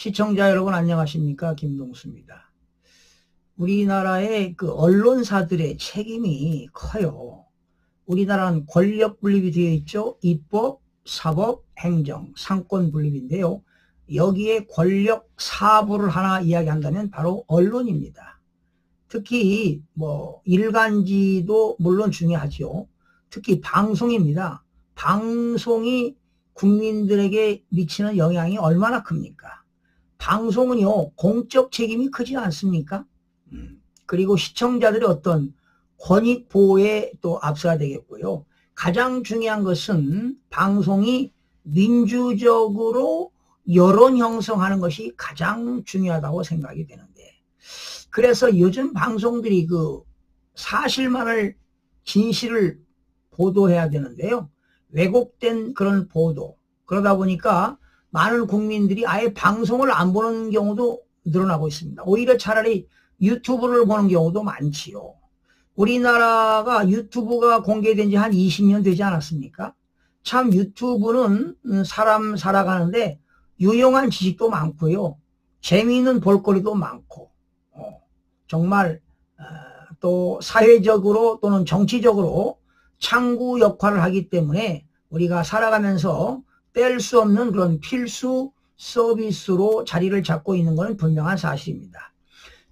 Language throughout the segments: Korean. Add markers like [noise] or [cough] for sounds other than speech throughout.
시청자 여러분 안녕하십니까 김동수입니다. 우리나라의 그 언론사들의 책임이 커요. 우리나라는 권력 분립이 되어 있죠. 입법, 사법, 행정, 상권 분립인데요. 여기에 권력 사부를 하나 이야기한다면 바로 언론입니다. 특히 뭐 일간지도 물론 중요하죠. 특히 방송입니다. 방송이 국민들에게 미치는 영향이 얼마나 큽니까? 방송은요, 공적 책임이 크지 않습니까? 음, 그리고 시청자들의 어떤 권익 보호에 또 앞서야 되겠고요. 가장 중요한 것은 방송이 민주적으로 여론 형성하는 것이 가장 중요하다고 생각이 되는데, 그래서 요즘 방송들이 그 사실만을, 진실을 보도해야 되는데요. 왜곡된 그런 보도. 그러다 보니까 많은 국민들이 아예 방송을 안 보는 경우도 늘어나고 있습니다. 오히려 차라리 유튜브를 보는 경우도 많지요. 우리나라가 유튜브가 공개된 지 한 20년 되지 않았습니까? 참 유튜브는 사람 살아가는데 유용한 지식도 많고요. 재미있는 볼거리도 많고, 어, 정말, 어, 또 사회적으로 또는 정치적으로 창구 역할을 하기 때문에 우리가 살아가면서 뗄수 없는 그런 필수 서비스로 자리를 잡고 있는 것은 분명한 사실입니다.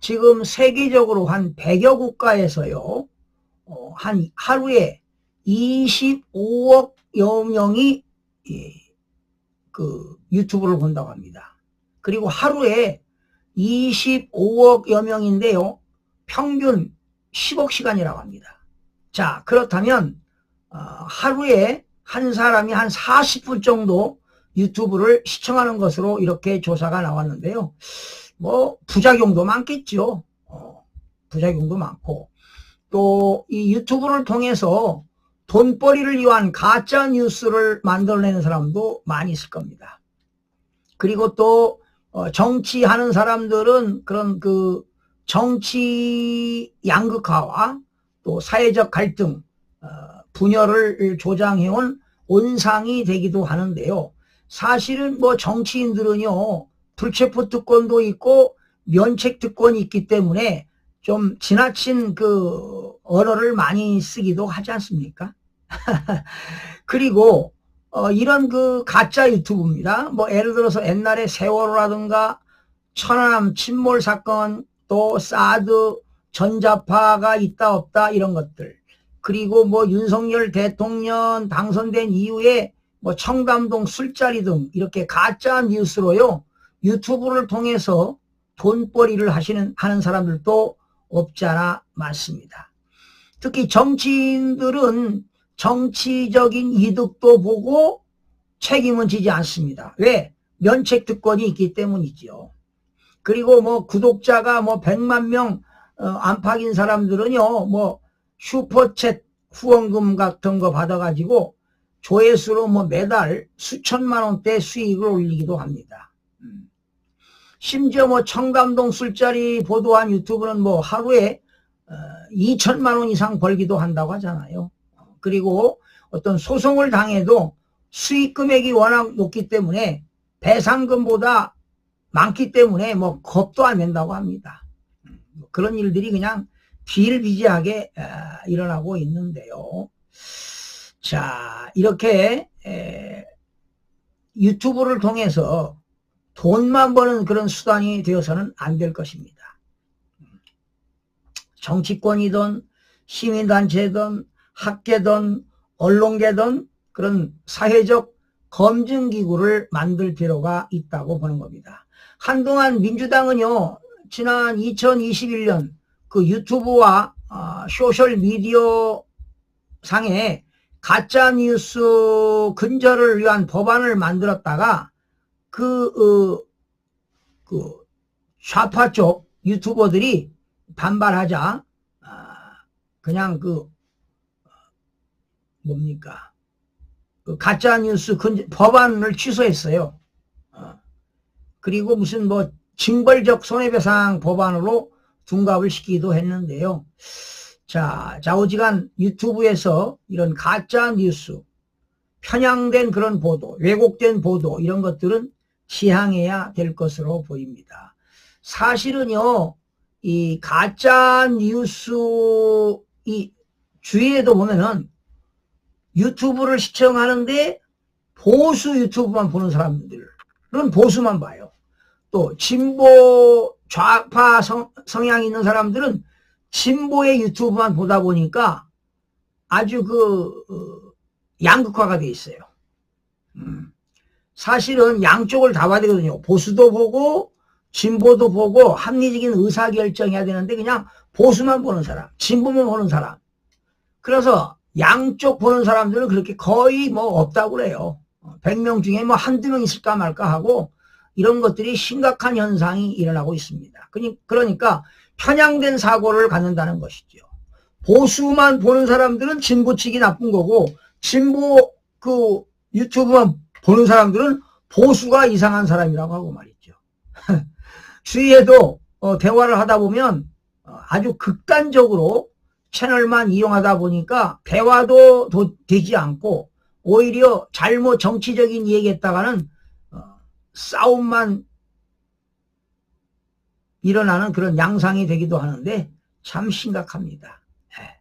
지금 세계적으로 한 100여 국가에서요, 어, 한 하루에 25억여 명이 예, 그 유튜브를 본다고 합니다. 그리고 하루에 25억여 명인데요, 평균 10억 시간이라고 합니다. 자, 그렇다면 어, 하루에 한 사람이 한 40분 정도 유튜브를 시청하는 것으로 이렇게 조사가 나왔는데요. 뭐 부작용도 많겠죠. 어, 부작용도 많고 또 이 유튜브를 통해서 돈벌이를 위한 가짜 뉴스를 만들어내는 사람도 많이 있을 겁니다. 그리고 또 어, 정치하는 사람들은 그런 그 정치 양극화와 또 사회적 갈등, 어, 분열을 조장해온 온상이 되기도 하는데요. 사실은 뭐 정치인들은요, 불체포 특권도 있고 면책 특권이 있기 때문에 좀 지나친 그 언어를 많이 쓰기도 하지 않습니까? [laughs] 그리고 어, 이런 그 가짜 유튜브입니다. 뭐 예를 들어서 옛날에 세월호라든가 천안함 침몰 사건 또 사드 전자파가 있다 없다 이런 것들 그리고 뭐 윤석열 대통령 당선된 이후에 뭐 청담동 술자리 등 이렇게 가짜 뉴스로요 유튜브를 통해서 돈벌이를 하시는 하는 사람들도 없지 않아 많습니다. 특히 정치인들은 정치적인 이득도 보고 책임은 지지 않습니다. 왜? 면책 특권이 있기 때문이죠. 그리고 뭐 구독자가 뭐 100만 명 어, 안팎인 사람들은요, 뭐 슈퍼챗 후원금 같은 거 받아가지고 조회수로 뭐 매달 수천만 원대 수익을 올리기도 합니다. 음. 심지어 뭐 청담동 술자리 보도한 유튜브는 뭐 하루에 2천만 어, 원 이상 벌기도 한다고 하잖아요. 그리고 어떤 소송을 당해도 수익 금액이 워낙 높기 때문에 배상금보다 많기 때문에 뭐 겁도 안 낸다고 합니다. 그런 일들이 그냥 비일비재하게 일어나고 있는데요. 자, 이렇게 유튜브를 통해서 돈만 버는 그런 수단이 되어서는 안 될 것입니다. 정치권이든 시민단체든 학계든 언론계든 그런 사회적 검증기구를 만들 필요가 있다고 보는 겁니다. 한동안 민주당은요, 지난 2021년 그 유튜브와 어, 소셜 미디어 상에 가짜 뉴스 근절을 위한 법안을 만들었다가 그, 어, 그 좌파 쪽 유튜버들이 반발하자 어, 그냥 그 뭡니까 그 가짜 뉴스 법안을 취소했어요. 어. 그리고 무슨 뭐 징벌적 손해배상 법안으로 둔갑을 시키기도 했는데요. 자, 좌우지간 유튜브에서 이런 가짜 뉴스, 편향된 그런 보도, 왜곡된 보도 이런 것들은 지향해야 될 것으로 보입니다. 사실은요, 이 가짜 뉴스 이 주위에도 보면은 유튜브를 시청하는데 보수 유튜브만 보는 사람들은 보수만 봐요. 또 진보 좌파 성, 성향 있는 사람들은 진보의 유튜브만 보다 보니까 아주 그 어, 양극화가 돼 있어요. 음. 사실은 양쪽을 다 봐야 되거든요. 보수도 보고 진보도 보고 합리적인 의사결정해야 되는데 그냥 보수만 보는 사람, 진보만 보는 사람. 그래서 양쪽 보는 사람들은 그렇게 거의 뭐 없다고 그래요. 100명 중에 뭐 한두 명 있을까 말까 하고 이런 것들이 심각한 현상이 일어나고 있습니다. 그러니까 편향된 사고를 갖는다는 것이죠. 보수만 보는 사람들은 진보 측이 나쁜 거고 진보 그 유튜브만 보는 사람들은 보수가 이상한 사람이라고 하고 말이죠. [laughs] 주위에도 어, 대화를 하다 보면 어, 아주 극단적으로 채널만 이용하다 보니까 대화도 도, 되지 않고 오히려 잘못 정치적인 얘기했다가는 어, 싸움만 일어나는 그런 양상이 되기도 하는데 참 심각합니다. 네.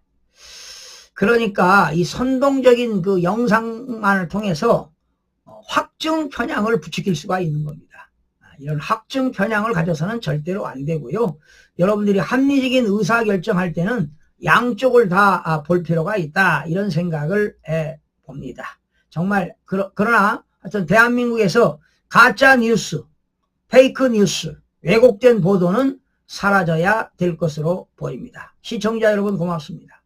그러니까 이 선동적인 그 영상만을 통해서 어, 확증 편향을 부추길 수가 있는 겁니다. 아, 이런 확증 편향을 가져서는 절대로 안 되고요. 여러분들이 합리적인 의사 결정할 때는 양쪽을 다 볼 필요가 있다. 이런 생각을 해 봅니다. 정말 그러, 그러나 하여튼 대한민국에서 가짜 뉴스, 페이크 뉴스, 왜곡된 보도는 사라져야 될 것으로 보입니다. 시청자 여러분 고맙습니다.